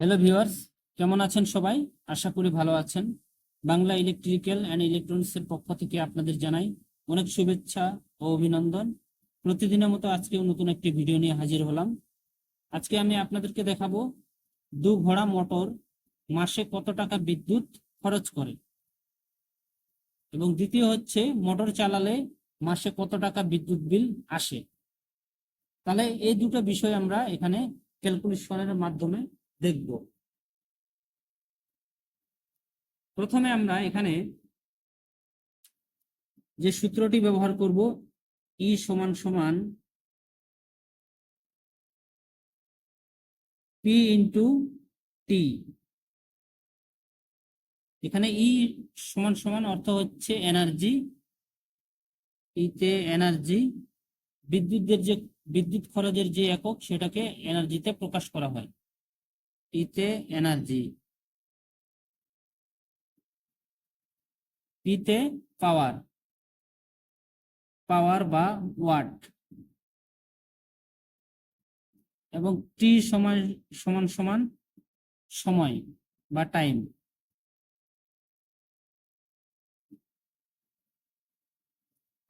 Hello viewers কেমন আছেন সবাই? আশা করি ভালো আছেন। বাংলা ইলেকট্রিক্যাল অ্যান্ড ইলেকট্রনিক্স এর পক্ষ থেকে আপনাদের জানাই অনেক শুভেচ্ছা ও অভিনন্দন। প্রতিদিনের মতো আজকেও নতুন একটি ভিডিও নিয়ে হাজির হলাম। আজকে আমি আপনাদেরকে দেখাবো দু ঘোড়া মোটর মাসে কত টাকা বিদ্যুৎ খরচ করে। এবং দ্বিতীয় হচ্ছে মোটর চালালে মাসে কত টাকা বিদ্যুৎ বিল আসে। তাহলে এই দুটো বিষয় আমরা এখানে ক্যালকুলেশনের মাধ্যমে দেখব। প্রথমে আমরা এখানে যে সূত্রটি ব্যবহার করব, ই সমান সমান পি ইন্টু টি। এখানে ই সমান সমান অর্থ হচ্ছে এনার্জি। ইতে এনার্জি, বিদ্যুতের যে, বিদ্যুৎ খরচের যে একক, সেটাকে এনার্জিতে প্রকাশ করা হয়। ইতে এনার্জি। পিতে পাওয়ার। পাওয়ার বা ওয়াট। এবং টি সমান সমান সমান সময় বা টাইম।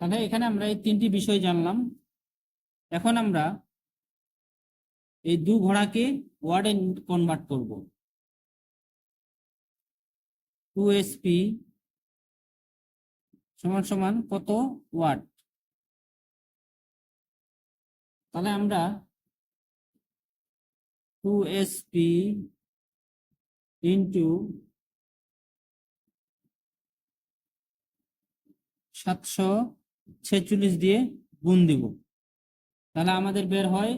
তাহলে এখানে আমরা এই তিনটি বিষয় জানলাম। এখন আমরা এই দু ঘোড়াকে ওয়ার্ডে কনভার্ট করব। টু এসপি সমান সমান কত ওয়াট? তাহলে আমরা টু এসপি ইন্টু সাতশো ছেচল্লিশ দিয়ে গুণ দিব। তাহলে আমাদের বের হয়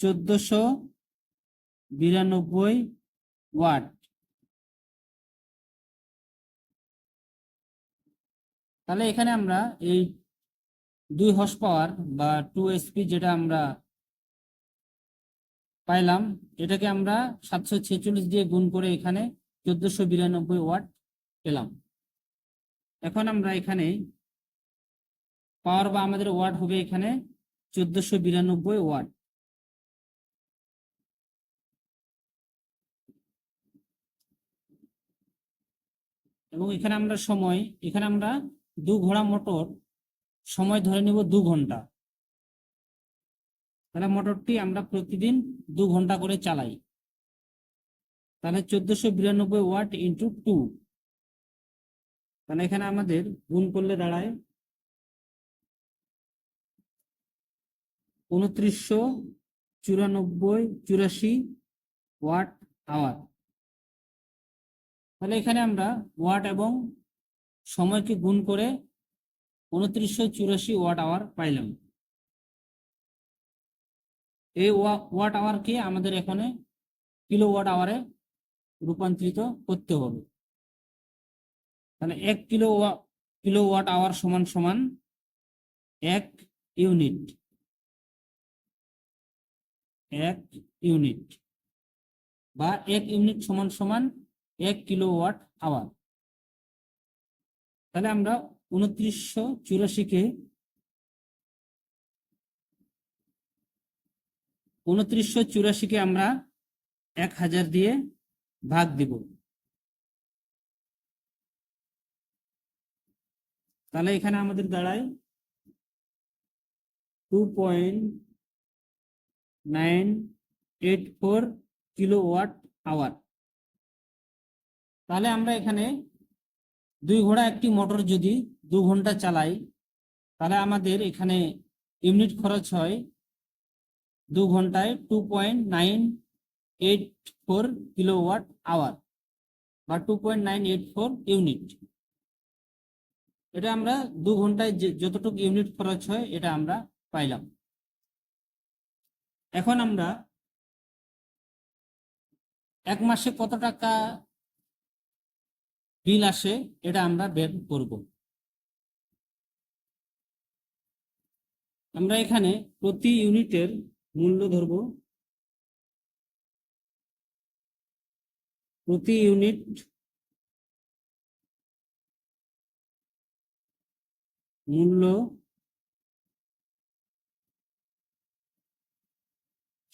চোদ্দশো বিরানব্বই ওয়াট। তাহলে এখানে আমরা এই দুই হর্স পাওয়ার বা টু এসপি যেটা আমরা পাইলাম, এটাকে আমরা সাতশো ছেচল্লিশ দিয়ে গুণ করে এখানে চোদ্দশো বিরানব্বই ওয়াট পেলাম। এখন আমরা এখানে পাওয়ার বা আমাদের ওয়াট হবে এখানে চোদ্দশো বিরানব্বই ওয়াট। এবং এখানে আমরা সময়, এখানে আমরা দু ঘোড়া মোটর, সময় ধরে নিব দু ঘণ্টা। তাহলে মোটরটি আমরা প্রতিদিন দু ঘণ্টা করে চালাই। তাহলে চোদ্দশো বিরানব্বই ওয়াট ইন্টু টু। তাহলে এখানে আমাদের গুণ করলে দাঁড়ায় উনত্রিশশো চুরানব্বই, চুরাশি ওয়াট আওয়ার। তাহলে এখানে আমরা ওয়াট এবং সময়কে গুণ করে উনত্রিশশো চুরাশি ওয়াট আওয়ার পাইলাম। এই ওয়াট আওয়ারকে আমাদের এখানে কিলো ওয়াট আওয়ারে রূপান্তরিত করতে হবে। তাহলে এক কিলো কিলো ওয়াট আওয়ার সমান সমান এক ইউনিট। এক ইউনিট বা এক ইউনিট সমান সমান এক কিলো ওয়াট আওয়ার। তাহলে আমরা উনত্রিশশো চুরাশিকে উনত্রিশশো চুরাশিকে আমরা এক হাজার দিয়ে ভাগ দিব। তাহলে এখানে আমাদের দাঁড়ায় two point nine eight four kilowatt hour. তাহলে আমরা এখানে দুই ঘোড়া, একটি মোটর যদি দু ঘণ্টা চালাই, তাহলে আমাদের এখানে ইউনিট খরচ হয় দু ঘন্টায় two point nine eight four kilowatt hour বা two point nine eight four unit এটা আমরা দু ঘন্টায় যতটুকু ইউনিট খরচ হয়, এটা আমরা পাইলাম। এখন আমরা এক মাসে কত টাকা বিল আসে, এটা আমরা বের করব। আমরা এখানে প্রতি ইউনিটের মূল্য ধরব। প্রতি ইউনিট মূল্য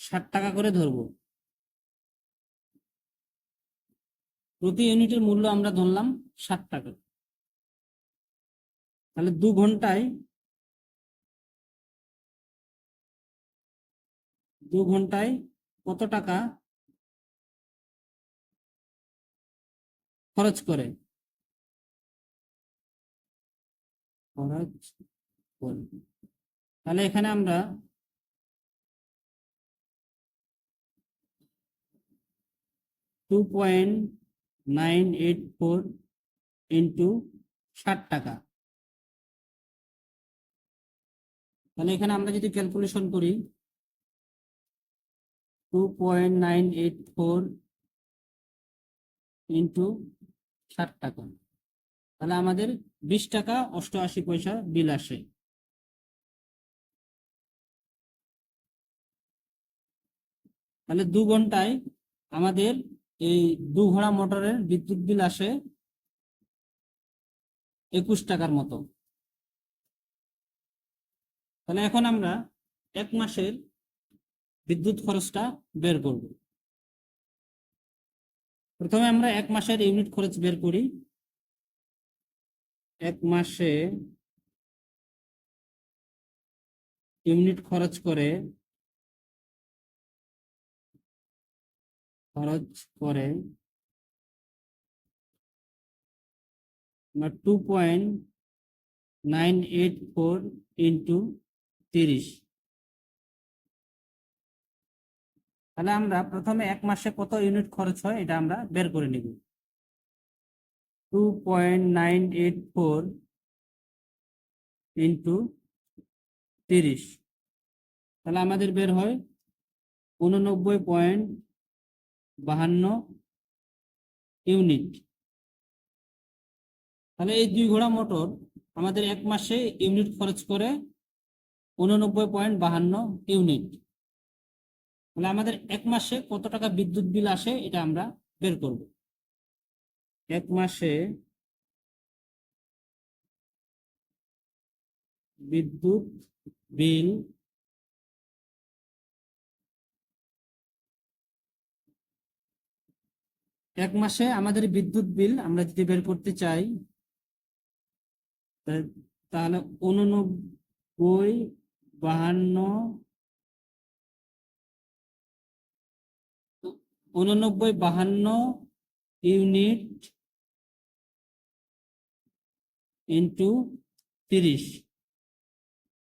ষাট টাকা করে ধরবো। প্রতি ইউনিটের মূল্য আমরা ধরলাম ষাট টাকা। তাহলে দু ঘন্টায় দু ঘন্টায় কত টাকা খরচ করে? খরচ করে। তাহলে এখানে আমরা two point nine eight four into ষাট টাকা। তাহলে এখানে আমরা যদি ক্যালকুলেশন করি, two point nine eight four into ষাট টাকা। তাহলে আমাদের বিশ টাকা অষ্টআশি পয়সা বিল আসে। তাহলে দু ঘন্টায় আমাদের এই দু ঘোড়া মোটরের বিদ্যুৎ বিল আসে একুশ টাকার মতো। তাহলে এখন আমরা এক মাসের বিদ্যুৎ খরচটা বের করব। প্রথমে আমরা এক মাসের ইউনিট খরচ বের করি। এক মাসে ইউনিট খরচ করে খরচ করে two point nine eight four into তিরিশ। তাহলে আমরা প্রথমে এক মাসে কত ইউনিট খরচ হয় এটা আমরা বের করে নিব। Two point nine eight four into তিরিশ। তাহলে আমাদের বের হয় উননব্বই পয়েন্ট বাহান্ন ইউনিট। তাহলে এই দুই ঘোড়া মোটর আমাদের এক মাসে ইউনিট খরচ করে উননব্বই পয়েন্ট বাহান্ন ইউনিট। তাহলে আমাদের এক মাসে কত টাকা বিদ্যুৎ বিল আসে এটা আমরা বের করব। এক মাসে বিদ্যুৎ বিল এক মাসে আমাদের বিদ্যুৎ বিল আমরা যদি বের করতে চাই তাহলে উননব্বই, বাহান্ন উননব্বই, বাহান্ন ইউনিট ইন্টু তিরিশ।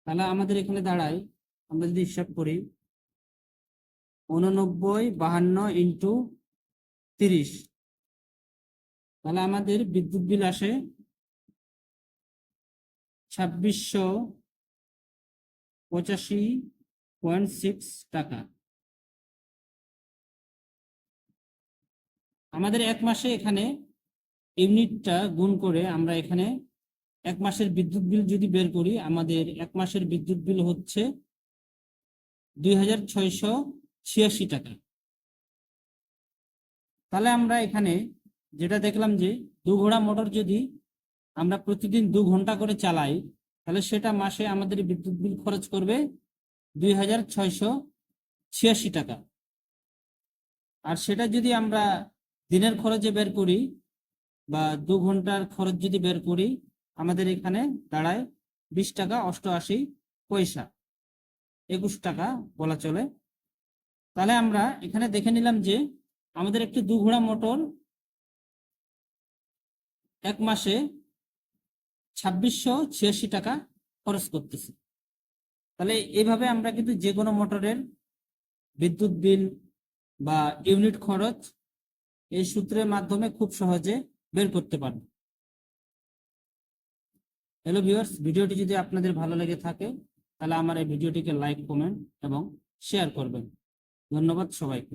তাহলে আমাদের এখানে দাঁড়ায় আমরা যদি হিসাব করি, উননব্বই, বাহান্ন ইন্টু তিরিশ। তাহলে আমাদের বিদ্যুৎ বিল আসে ছাব্বিশশো পঁচাশি পয়েন্ট সিক্স টাকা। আমাদের এক মাসে এখানে ইউনিটটা গুণ করে আমরা এখানে এক মাসের বিদ্যুৎ বিল যদি বের করি, আমাদের এক মাসের বিদ্যুৎ বিল হচ্ছে দুই হাজার ছয়শো ছিয়াশি টাকা। তাহলে আমরা এখানে যেটা দেখলাম যে দু ঘোড়া মোটর যদি আমরা প্রতিদিন দু ঘণ্টা করে চালাই, তাহলে সেটা মাসে আমাদের বিদ্যুৎ বিল খরচ করবে দুই হাজার ছয়শো ছিয়াশি টাকা। আর সেটা যদি আমরা দিনের খরচে বের করি বা দু ঘণ্টার খরচ যদি বের করি, আমাদের এখানে দাঁড়ায় বিশ টাকা অষ্টআশি পয়সা, একুশ টাকা বলা চলে। তাহলে আমরা এখানে দেখে নিলাম যে আমাদের একটি দু ঘোড়া মোটর এক মাসে ছাব্বিশশো ছিয়াশি টাকা খরচ করতেছে। তাহলে এইভাবে আমরা কিন্তু যে কোনো মোটরের বিদ্যুৎ বিল বা ইউনিট খরচ এই সূত্রের মাধ্যমে খুব সহজে বের করতে পারব। হ্যালো ভিউয়ার্স, ভিডিওটি যদি আপনাদের ভালো লেগে থাকে, তাহলে আমার এই ভিডিওটিকে লাইক, কমেন্ট এবং শেয়ার করবেন। ধন্যবাদ সবাইকে।